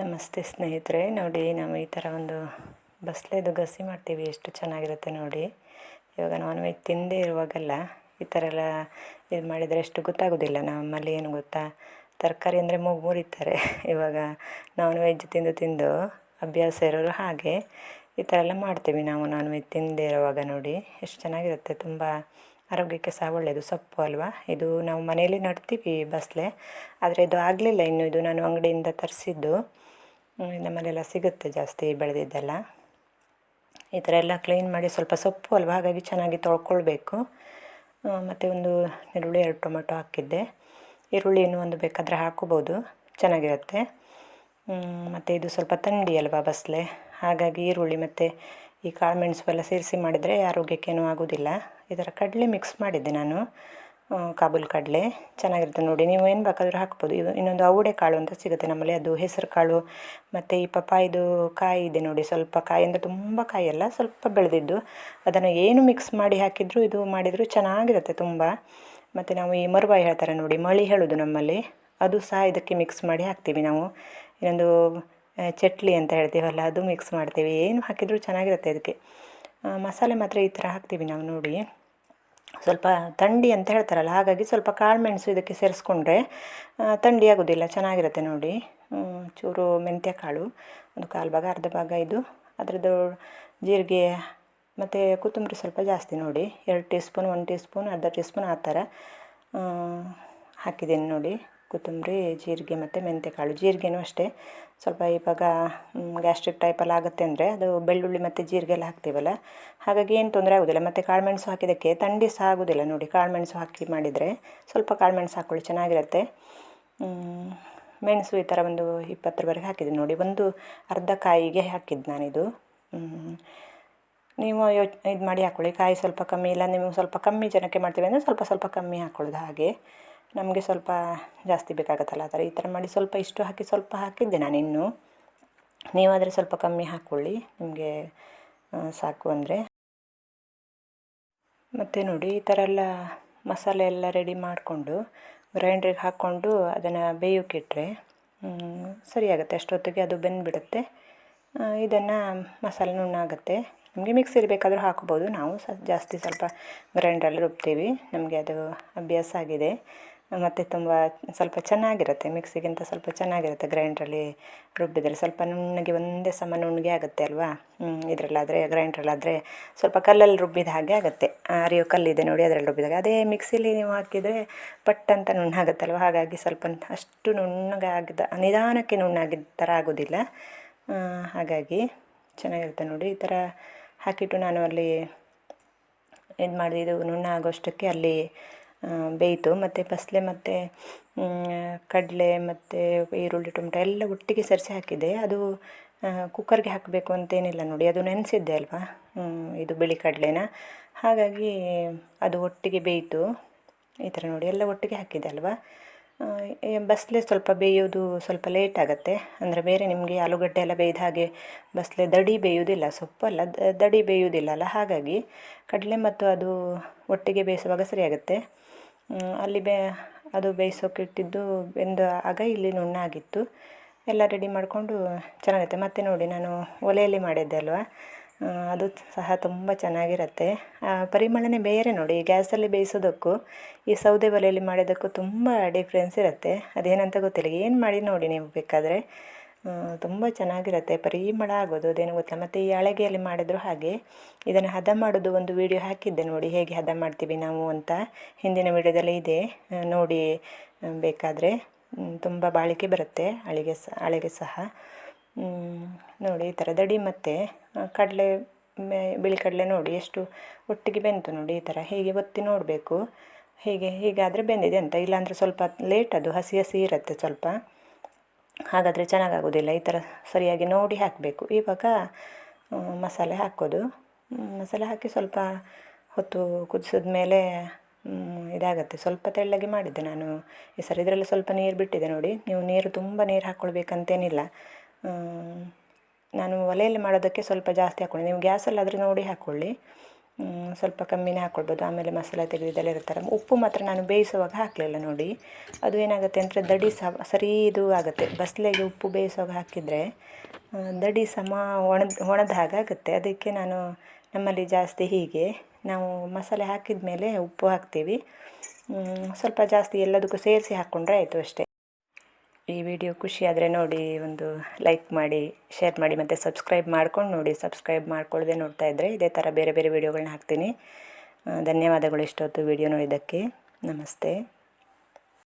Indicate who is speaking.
Speaker 1: ನಮಸ್ತೆ ಸ್ನೇಹಿತರೆ, ನೋಡಿ ನಾವು ಈ ಥರ ಒಂದು ಬಸ್ಲೇದು ಗಸಿ ಮಾಡ್ತೀವಿ, ಎಷ್ಟು ಚೆನ್ನಾಗಿರುತ್ತೆ ನೋಡಿ. ಇವಾಗ ನಾನ್ ವೆಜ್ ತಿಂದೇ ಇರುವಾಗೆಲ್ಲ ಈ ಥರ ಎಲ್ಲ ಇದು ಮಾಡಿದರೆ ಅಷ್ಟು ಗೊತ್ತಾಗೋದಿಲ್ಲ, ನಮ್ಮಲ್ಲಿ ಏನು ಗೊತ್ತಾ? ತರಕಾರಿ ಅಂದರೆ ಮೂಗು ಮುರಿತಾರೆ. ಇವಾಗ ನಾನ್ ವೆಜ್ ತಿಂದು ತಿಂದು ಅಭ್ಯಾಸ ಇರೋರು ಹಾಗೆ ಈ ಥರ ಎಲ್ಲ ಮಾಡ್ತೀವಿ ನಾವು ನಾನ್ ವೆಜ್ ತಿಂದೇ ಇರುವಾಗ ನೋಡಿ. ಎಷ್ಟು ಚೆನ್ನಾಗಿರುತ್ತೆ, ತುಂಬ ಆರೋಗ್ಯಕ್ಕೆ ಸಹ ಒಳ್ಳೆಯದು ಸೊಪ್ಪು ಅಲ್ವಾ? ಇದು ನಾವು ಮನೆಯಲ್ಲಿ ನಡ್ತೀವಿ ಬಸ್ಲೆ, ಆದರೆ ಇದು ಆಗಲಿಲ್ಲ ಇನ್ನು. ಇದು ನಾನು ಅಂಗಡಿಯಿಂದ ತರಿಸಿದ್ದು. ನಮ್ಮಲ್ಲೆಲ್ಲ ಸಿಗುತ್ತೆ ಜಾಸ್ತಿ ಬೆಳೆದಿದ್ದೆಲ್ಲ. ಈ ಥರ ಎಲ್ಲ ಕ್ಲೀನ್ ಮಾಡಿ ಸ್ವಲ್ಪ ಸೊಪ್ಪು ಅಲ್ವಾ, ಹಾಗಾಗಿ ಚೆನ್ನಾಗಿ ತೊಳ್ಕೊಳ್ಬೇಕು. ಮತ್ತು ಒಂದು ಈರುಳ್ಳಿ, ಎರಡು ಟೊಮೆಟೊ ಹಾಕಿದ್ದೆ. ಈರುಳ್ಳಿ ಇನ್ನೂ ಒಂದು ಬೇಕಾದರೆ ಹಾಕೋಬೋದು ಚೆನ್ನಾಗಿರುತ್ತೆ. ಮತ್ತು ಇದು ಸ್ವಲ್ಪ ಥಂಡಿ ಅಲ್ವಾ ಬಸ್ಲೆ, ಹಾಗಾಗಿ ಈರುಳ್ಳಿ ಮತ್ತು ಈ ಕಾಳುಮೆಣಸು ಎಲ್ಲ ಸೇರಿಸಿ ಮಾಡಿದರೆ ಆರೋಗ್ಯಕ್ಕೇನೂ ಆಗೋದಿಲ್ಲ. ಈ ಥರ ಕಡಲೆ ಮಿಕ್ಸ್ ಮಾಡಿದ್ದೆ ನಾನು. ಕಾಬೂಲ್ ಕಡಲೆ ಚೆನ್ನಾಗಿರುತ್ತೆ ನೋಡಿ. ನೀವು ಏನು ಬೇಕಾದರೂ ಹಾಕ್ಬೋದು. ಇದು ಇನ್ನೊಂದು ಅವಡೆ ಕಾಳು ಅಂತ ಸಿಗುತ್ತೆ ನಮ್ಮಲ್ಲಿ. ಅದು ಹೆಸರು ಕಾಳು, ಮತ್ತು ಈ ಪಪ್ಪಾಯಿದು ಕಾಯಿ ಇದೆ ನೋಡಿ. ಸ್ವಲ್ಪ ಕಾಯಿ ಅಂದರೆ ತುಂಬ ಕಾಯಿ ಅಲ್ಲ, ಸ್ವಲ್ಪ ಬೆಳೆದಿದ್ದು. ಅದನ್ನು ಏನು ಮಿಕ್ಸ್ ಮಾಡಿ ಹಾಕಿದರೂ ಇದು ಮಾಡಿದರೂ ಚೆನ್ನಾಗಿರುತ್ತೆ ತುಂಬ. ಮತ್ತು ನಾವು ಈ ಮರುವಾಯಿ ಹೇಳ್ತಾರೆ ನೋಡಿ, ಮಳಿ ಹೇಳೋದು ನಮ್ಮಲ್ಲಿ. ಅದು ಸಹ ಇದಕ್ಕೆ ಮಿಕ್ಸ್ ಮಾಡಿ ಹಾಕ್ತೀವಿ ನಾವು. ಇನ್ನೊಂದು ಚಟ್ಲಿ ಅಂತ ಹೇಳ್ತೀವಲ್ಲ, ಅದು ಮಿಕ್ಸ್ ಮಾಡ್ತೀವಿ. ಏನು ಹಾಕಿದರೂ ಚೆನ್ನಾಗಿರುತ್ತೆ ಅದಕ್ಕೆ ಮಸಾಲೆ ಮಾತ್ರ ಈ ಥರ ಹಾಕ್ತೀವಿ ನಾವು ನೋಡಿ. ಸ್ವಲ್ಪ ಥಂಡಿ ಅಂತ ಹೇಳ್ತಾರಲ್ಲ, ಹಾಗಾಗಿ ಸ್ವಲ್ಪ ಕಾಳುಮೆಣಸು ಇದಕ್ಕೆ ಸೇರಿಸ್ಕೊಂಡ್ರೆ ಥಂಡಿ ಆಗೋದಿಲ್ಲ, ಚೆನ್ನಾಗಿರುತ್ತೆ ನೋಡಿ. ಚೂರು ಮೆಂತ್ಯ ಕಾಳು, ಒಂದು ಕಾಲು ಭಾಗ, ಅರ್ಧ ಭಾಗ ಇದು. ಅದರದ್ದು ಜೀರಿಗೆ ಮತ್ತು ಕೊತ್ತಂಬರಿ ಸ್ವಲ್ಪ ಜಾಸ್ತಿ ನೋಡಿ. ಎರಡು ಟೀ ಸ್ಪೂನ್ ಒಂದು ಟೀ ಸ್ಪೂನ್ ಅರ್ಧ ಟೀ ಸ್ಪೂನ್ ಆ ಥರ ಹಾಕಿದ್ದೀನಿ ನೋಡಿ. ಕೊತ್ತಂಬರಿ, ಜೀರಿಗೆ ಮತ್ತು ಮೆಂತ್ಯಕಾಳು ಜೀರಿಗೆನೂ ಅಷ್ಟೇ. ಸ್ವಲ್ಪ ಇವಾಗ ಗ್ಯಾಸ್ಟ್ರಿಕ್ ಟೈಪಲ್ಲಿ ಆಗುತ್ತೆ ಅಂದರೆ ಅದು ಬೆಳ್ಳುಳ್ಳಿ ಮತ್ತು ಜೀರಿಗೆ ಎಲ್ಲ ಹಾಕ್ತೀವಲ್ಲ? ಹಾಗಾಗಿ ಏನು ತೊಂದರೆ ಆಗೋದಿಲ್ಲ. ಮತ್ತು ಕಾಳುಮೆಣಸು ಹಾಕಿದ್ದಕ್ಕೆ ಥಂಡಿ ಸಹ ಆಗೋದಿಲ್ಲ ನೋಡಿ. ಕಾಳುಮೆಣಸು ಹಾಕಿ ಮಾಡಿದರೆ ಸ್ವಲ್ಪ ಕಾಳುಮೆಣಸು ಹಾಕ್ಕೊಳ್ಳಿ ಚೆನ್ನಾಗಿರುತ್ತೆ. ಮೆಣಸು ಈ ಥರ ಒಂದು ಇಪ್ಪತ್ತರವರೆಗೆ ಹಾಕಿದ್ದೀನಿ ನೋಡಿ. ಒಂದು ಅರ್ಧ ಕಾಯಿಗೆ ಹಾಕಿದ್ದು ನಾನಿದು. ನೀವು ಯೋ ಇದು ಮಾಡಿ ಹಾಕ್ಕೊಳ್ಳಿ ಕಾಯಿ ಸ್ವಲ್ಪ ಕಮ್ಮಿ ಇಲ್ಲ, ನೀವು ಸ್ವಲ್ಪ ಕಮ್ಮಿ ಜನಕ್ಕೆ ಮಾಡ್ತೀವಿ ಅಂದರೆ ಸ್ವಲ್ಪ ಸ್ವಲ್ಪ ಕಮ್ಮಿ ಹಾಕ್ಕೊಳ್ಳೋದು ಹಾಗೆ. ನಮಗೆ ಸ್ವಲ್ಪ ಜಾಸ್ತಿ ಬೇಕಾಗುತ್ತಲ್ಲ, ಆ ಈ ಥರ ಮಾಡಿ ಸ್ವಲ್ಪ ಇಷ್ಟು ಹಾಕಿ, ಸ್ವಲ್ಪ ಹಾಕಿದ್ದೆ ನಾನು ಇನ್ನೂ. ನೀವಾದರೆ ಸ್ವಲ್ಪ ಕಮ್ಮಿ ಹಾಕ್ಕೊಳ್ಳಿ, ನಿಮಗೆ ಸಾಕು ಅಂದರೆ. ಮತ್ತು ನೋಡಿ, ಈ ಥರ ಎಲ್ಲ ಮಸಾಲೆ ಎಲ್ಲ ರೆಡಿ ಮಾಡಿಕೊಂಡು ಗ್ರೈಂಡ್ರಿಗೆ ಹಾಕ್ಕೊಂಡು ಅದನ್ನು ಬೇಯೋಕ್ಕಿಟ್ರೆ ಸರಿಯಾಗುತ್ತೆ ಅಷ್ಟೊತ್ತಿಗೆ ಅದು ಬೆಂದುಬಿಡುತ್ತೆ. ಇದನ್ನು ಮಸಾಲೆ ನುಣ್ಣಾಗುತ್ತೆ ನಮಗೆ ಮಿಕ್ಸಿಲಿ ಬೇಕಾದರೂ ಹಾಕ್ಬೋದು. ನಾವು ಸ, ಜಾಸ್ತಿ ಸ್ವಲ್ಪ ಗ್ರೈಂಡ್ರಲ್ಲಿ ರುಬ್ತೀವಿ. ನಮಗೆ ಅದು ಅಭ್ಯಾಸ ಆಗಿದೆ. ಮತ್ತು ತುಂಬ ಸ್ವಲ್ಪ ಚೆನ್ನಾಗಿರುತ್ತೆ, ಮಿಕ್ಸಿಗಿಂತ ಸ್ವಲ್ಪ ಚೆನ್ನಾಗಿರುತ್ತೆ, ಗ್ರೈಂಡ್ರಲ್ಲಿ ರುಬ್ಬಿದರೆ ಸ್ವಲ್ಪ ನುಣ್ಣಗೆ ಒಂದೇ ಸಮ ನುಣ್ಣಗೆ ಆಗುತ್ತೆ ಅಲ್ವಾ? ಇದರಲ್ಲಾದರೆ, ಗ್ರೈಂಡ್ರಲ್ಲಾದರೆ ಸ್ವಲ್ಪ ಕಲ್ಲಲ್ಲಿ ರುಬ್ಬಿದ ಹಾಗೆ ಆಗುತ್ತೆ. ಅರಿಯೋ ಕಲ್ಲಿದೆ ನೋಡಿ, ಅದರಲ್ಲಿ ರುಬ್ಬಿದಾಗ ಅದೇ ಮಿಕ್ಸಿಲಿ ನೀವು ಹಾಕಿದರೆ ಪಟ್ ಅಂತ ನುಣ್ಣಾಗುತ್ತಲ್ವ? ಹಾಗಾಗಿ ಸ್ವಲ್ಪ ಅಷ್ಟು ನುಣ್ಣಗಾಗಿದ್ದ, ನಿಧಾನಕ್ಕೆ ನುಣ್ಣಾಗಿದ್ದ ಥರ ಆಗೋದಿಲ್ಲ. ಹಾಗಾಗಿ ಚೆನ್ನಾಗಿರುತ್ತೆ ನೋಡಿ, ಈ ಥರ ಹಾಕಿಟ್ಟು ನಾನು ಅಲ್ಲಿ ಇದು ಮಾಡಿದೆ ಇದು ನುಣ್ಣ ಆಗೋಷ್ಟಕ್ಕೆ ಅಲ್ಲಿ ಬೇಯಿತು. ಮತ್ತು ಬಸಳೆ ಮತ್ತು ಕಡಲೆ ಮತ್ತು ಈರುಳ್ಳಿ, ಟೊಮೆಟೊ ಎಲ್ಲ ಒಟ್ಟಿಗೆ ಸರಿಸಿ ಹಾಕಿದೆ ಅದು ಕುಕ್ಕರ್ಗೆ ಹಾಕಬೇಕು ಅಂತೇನಿಲ್ಲ ನೋಡಿ, ಅದು ನೆನೆಸಿದ್ದೆ ಅಲ್ವಾ? ಇದು ಬಿಳಿ ಕಡಲೆನ. ಹಾಗಾಗಿ ಅದು ಒಟ್ಟಿಗೆ ಬೇಯಿತು. ಈ ಥರ ನೋಡಿ, ಎಲ್ಲ ಒಟ್ಟಿಗೆ ಹಾಕಿದೆ ಅಲ್ವಾ? ಬಸಳೆ ಸ್ವಲ್ಪ ಬೇಯೋದು ಸ್ವಲ್ಪ ಲೇಟ್ ಆಗುತ್ತೆ. ಅಂದರೆ ಬೇರೆ ನಿಮಗೆ ಆಲೂಗಡ್ಡೆ ಎಲ್ಲ ಬೇಯ್ದ ಹಾಗೆ ಬಸ್ಲೆ ದಡಿ ಬೇಯೋದಿಲ್ಲ, ಸೊಪ್ಪಲ್ಲ ದಡಿ ಬೇಯುವುದಿಲ್ಲ ಅಲ್ಲ? ಹಾಗಾಗಿ ಕಡಲೆ ಮತ್ತು ಅದು ಒಟ್ಟಿಗೆ ಬೇಯಿಸುವಾಗ ಸರಿಯಾಗುತ್ತೆ. ಅಲ್ಲಿ ಬೇ, ಅದು ಬೇಯಿಸೋಕೆ ಇಟ್ಟಿದ್ದು ಬೆಂದ ಆಗ ಇಲ್ಲಿ ನುಣ್ಣಾಗಿತ್ತು ಎಲ್ಲ ರೆಡಿ ಮಾಡಿಕೊಂಡು ಚೆನ್ನಾಗಿರುತ್ತೆ ಮತ್ತು ನೋಡಿ, ನಾನು ಒಲೆಯಲ್ಲಿ ಮಾಡಿದ್ದೆ ಅಲ್ವಾ? ಅದು ಸಹ ತುಂಬ ಚೆನ್ನಾಗಿರುತ್ತೆ. ಪರಿಮಳನೇ ಬೇರೆ ನೋಡಿ, ಗ್ಯಾಸಲ್ಲಿ ಬೇಯಿಸೋದಕ್ಕೂ, ಈ ಸೌದೆ ಒಲೆಯಲ್ಲಿ ಮಾಡೋದಕ್ಕೂ ತುಂಬ ಡಿಫ್ರೆನ್ಸ್ ಇರುತ್ತೆ. ಅದೇನಂತ ಗೊತ್ತಿಲ್ಲ. ಏನು ಮಾಡಿ ನೋಡಿ ನೀವು ಬೇಕಾದರೆ. ತುಂಬ ಚೆನ್ನಾಗಿರುತ್ತೆ. ಪರಿಮಳ ಆಗೋದು, ಅದೇನು ಗೊತ್ತಿಲ್ಲ ಮತ್ತು ಈ ಅಳಗೆಯಲ್ಲಿ ಮಾಡಿದ್ರು ಹಾಗೆ, ಇದನ್ನು ಹದ ಮಾಡೋದು ಒಂದು ವಿಡಿಯೋ ಹಾಕಿದ್ದೆ ನೋಡಿ, ಹೇಗೆ ಹದ ಮಾಡ್ತೀವಿ ನಾವು ಅಂತ. ಹಿಂದಿನ ವಿಡಿಯೋದಲ್ಲಿ ಇದೆ. ನೋಡಿ ಬೇಕಾದರೆ ತುಂಬ ಬಾಳಿಕೆ ಬರುತ್ತೆ ಅಳಿಗೆ ಸಹ ಅಳೆಗೆ ಸಹ. ನೋಡಿ, ಈ ಥರ ದಡಿ ಮತ್ತು ಕಡಲೆ ಬಿಳಿ ಕಡಲೆ ನೋಡಿ, ಎಷ್ಟು ಒಟ್ಟಿಗೆ ಬೆಂತು ನೋಡಿ, ಈ ಥರ ಹೀಗೆ ಒತ್ತಿ ನೋಡಬೇಕು. ಹೀಗೆ, ಹೀಗಾದರೆ ಬೆಂದಿದೆ ಅಂತ. ಇಲ್ಲಾಂದರೆ ಸ್ವಲ್ಪ ಲೇಟ್ ಅದು, ಹಸಿ ಹಸಿ ಇರುತ್ತೆ ಸ್ವಲ್ಪ. ಹಾಗಾದರೆ ಚೆನ್ನಾಗಾಗೋದಿಲ್ಲ. ಈ ಥರ ಸರಿಯಾಗಿ ನೋಡಿ ಹಾಕಬೇಕು. ಇವಾಗ ಮಸಾಲೆ ಹಾಕೋದು. ಮಸಾಲೆ ಹಾಕಿ ಸ್ವಲ್ಪ ಹೊತ್ತು ಕುದಿಸಿದ ಮೇಲೆ ಇದಾಗತ್ತೆ. ಸ್ವಲ್ಪ ತೆಳ್ಳಗೆ ಮಾಡಿದ್ದೆ ನಾನು. ಈ ಸರಿ ಇದರಲ್ಲಿ ಸ್ವಲ್ಪ ನೀರು ಬಿಟ್ಟಿದೆ ನೋಡಿ. ನೀವು ನೀರು ತುಂಬ ನೀರು ಹಾಕ್ಕೊಳ್ಬೇಕಂತೇನಿಲ್ಲ ನಾನು ಒಲೆಯಲ್ಲಿ ಮಾಡೋದಕ್ಕೆ ಸ್ವಲ್ಪ ಜಾಸ್ತಿ ಹಾಕ್ಕೊಂಡೆ ನೀವು ಗ್ಯಾಸಲ್ಲಾದರೆ ನೋಡಿ ಹಾಕ್ಕೊಳ್ಳಿ ಸ್ವಲ್ಪ ಕಮ್ಮಿನೇ ಹಾಕ್ಕೊಳ್ಬೋದು ಆಮೇಲೆ ಮಸಾಲೆ ತೆಗೆದಿದ್ದೆಲ್ಲ ಇರ್ತಾರೆ ಉಪ್ಪು ಮಾತ್ರ ನಾನು ಬೇಯಿಸುವಾಗ ಹಾಕಲಿಲ್ಲ ನೋಡಿ. ಅದು ಏನಾಗುತ್ತೆ ಅಂದರೆ ದಡಿ ಸಹ ಸರಿ ಇದು ಆಗುತ್ತೆ. ಬಸ್ಲೆಗೆ ಉಪ್ಪು ಬೇಯಿಸುವಾಗ ಹಾಕಿದರೆ ದಡಿ ಸಮ ಒಣದ ಒಣದ ಹಾಗೆ ಆಗುತ್ತೆ. ಅದಕ್ಕೆ ನಾನು ನಮ್ಮಲ್ಲಿ ಜಾಸ್ತಿ ಹೀಗೆ, ನಾವು ಮಸಾಲೆ ಹಾಕಿದ ಮೇಲೆ ಉಪ್ಪು ಹಾಕ್ತೀವಿ. ಸ್ವಲ್ಪ ಜಾಸ್ತಿ ಎಲ್ಲದಕ್ಕೂ ಸೇರಿಸಿ ಹಾಕ್ಕೊಂಡ್ರೆ ಆಯಿತು ಅಷ್ಟೇ. ಈ ವಿಡಿಯೋ ಖುಷಿ ಆದರೆ ನೋಡಿ, ಒಂದು ಲೈಕ್ ಮಾಡಿ ಶೇರ್ ಮಾಡಿ, ಮತ್ತು ಸಬ್ಸ್ಕ್ರೈಬ್ ಮಾಡ್ಕೊಂಡು ನೋಡಿ. ಸಬ್ಸ್ಕ್ರೈಬ್ ಮಾಡ್ಕೊಳ್ಳದೆ ನೋಡ್ತಾ ಇದ್ದರೆ ಇದೇ ಥರ ಬೇರೆ ಬೇರೆ ವಿಡಿಯೋಗಳನ್ನ ಹಾಕ್ತೀನಿ. ಧನ್ಯವಾದಗಳು ಇಷ್ಟೊತ್ತು ವಿಡಿಯೋ ನೋಡಿದ್ದಕ್ಕೆ. ನಮಸ್ತೆ.